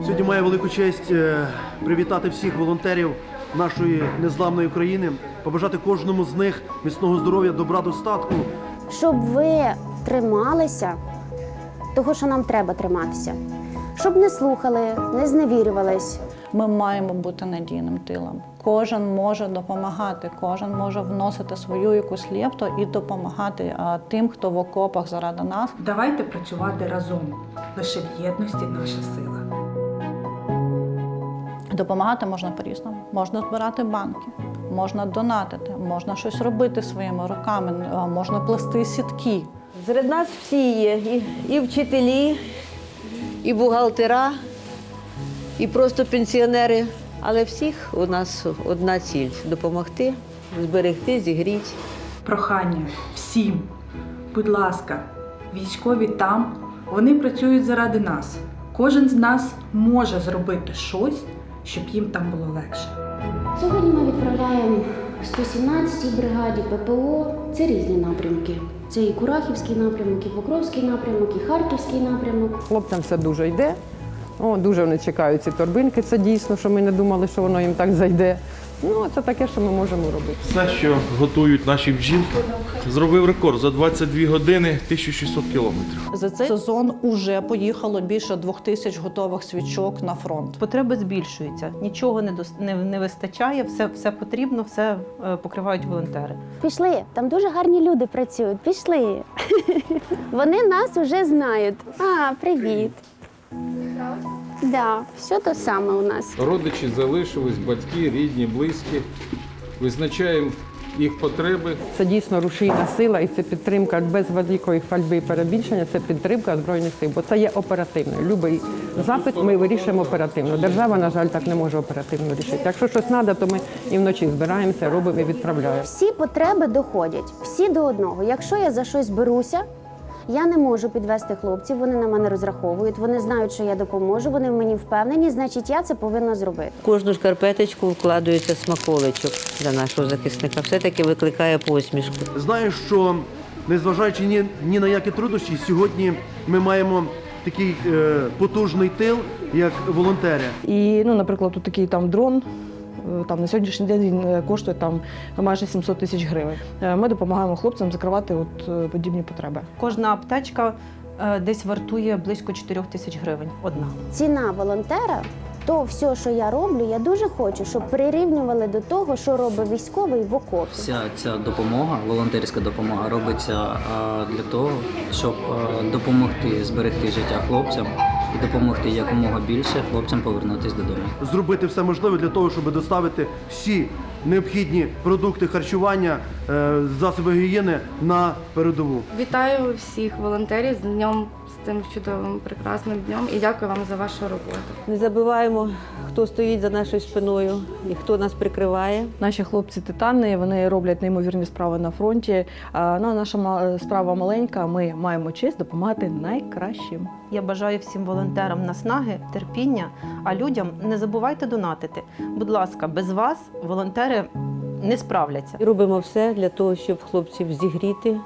Сьогодні маю велику честь е, привітати всіх волонтерів нашої незламної України, побажати кожному з них міцного здоров'я, добра, достатку. щоб ви трималися того, що нам треба триматися, щоб не слухали, не зневірювались. Ми маємо бути надійним тилом. Кожен може допомагати, кожен може вносити свою якусь лепту і допомагати а, тим, хто в окопах заради нас. Давайте працювати разом. Лише в єдності наша сила. Допомагати можна по-різному. Можна збирати банки, можна донатити, можна щось робити своїми руками, можна плести сітки. Серед нас всі є, і, і вчителі, і бухгалтера, і просто пенсіонери. Але всіх у нас одна ціль допомогти, зберегти, зігріти. Прохання всім, будь ласка, військові там, вони працюють заради нас. Кожен з нас може зробити щось, щоб їм там було легше. Сьогодні ми відправляємо 117-й бригаді ППО. Це різні напрямки. Це і Курахівський напрямок, і Покровський напрямок, і Харківський напрямок. Хлопцям все дуже йде. О, дуже вони чекають ці торбинки. Це дійсно, що ми не думали, що воно їм так зайде. Ну, це таке, що ми можемо робити. Все, що готують наші бджілки, зробив рекорд за 22 години 1600 кілометрів. За цей сезон уже поїхало більше двох тисяч готових свічок на фронт. Потреби збільшуються, нічого не, дос- не, не вистачає, все, все потрібно, все е, покривають волонтери. Пішли, там дуже гарні люди працюють. Пішли. Вони нас вже знають. А, привіт. Да, все те саме у нас. Родичі залишились, батьки, рідні, близькі. Визначаємо їх потреби. Це дійсно рушійна сила і це підтримка без великої фальби і перебільшення. Це підтримка збройних сил, бо це є оперативною. Любий запит ми вирішуємо оперативно. Держава, на жаль, так не може оперативно рішити. Якщо щось треба, то ми і вночі збираємося, робимо і відправляємо. Всі потреби доходять, всі до одного. Якщо я за щось беруся, я не можу підвести хлопців, вони на мене розраховують, вони знають, що я допоможу, вони в мені впевнені, значить я це повинна зробити. Кожну шкарпеточку вкладається смаколичок для нашого захисника. Все-таки викликає посмішку. Знаю, що незважаючи ні, ні на які труднощі, сьогодні ми маємо такий е, потужний тил, як волонтери. І, ну, наприклад, тут такий там дрон. Е, Там на сьогоднішній день він е, коштує там майже 700 тисяч гривень. Е, Ми допомагаємо хлопцям закривати от подібні потреби. Кожна аптечка десь вартує близько 4 тисяч гривень. Одна. Ціна волонтера. То все, що я роблю, я дуже хочу, щоб прирівнювали до того, що робить військовий в окопі. Вся ця допомога, волонтерська допомога, робиться для того, щоб допомогти зберегти життя хлопцям і допомогти якомога більше хлопцям повернутися додому. Зробити все можливе для того, щоб доставити всі необхідні продукти харчування, е, засоби гігієни на передову. Вітаю всіх волонтерів з днем, з цим чудовим прекрасним днем і дякую вам за вашу роботу. Не забуваємо, хто стоїть за нашою спиною і хто нас прикриває. Наші хлопці титани вони роблять неймовірні справи на фронті. Ну, наша ма- справа маленька. Ми маємо честь допомагати найкращим. Я бажаю всім волонтерам наснаги, терпіння, а людям не забувайте донатити. Будь ласка, без вас волонтери не справляться. Робимо все для того, щоб хлопців зігріти,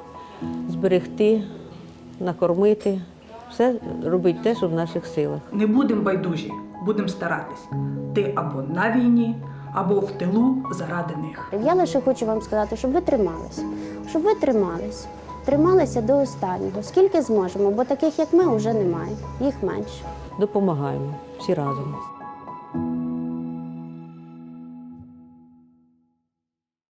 зберегти, накормити. Все робить те, що в наших силах. Не будемо байдужі, будемо старатись. Ти або на війні, або в тилу заради них. Я лише хочу вам сказати, щоб ви трималися, щоб ви тримались, трималися до останнього, скільки зможемо, бо таких як ми вже немає, їх менше. Допомагаємо всі разом.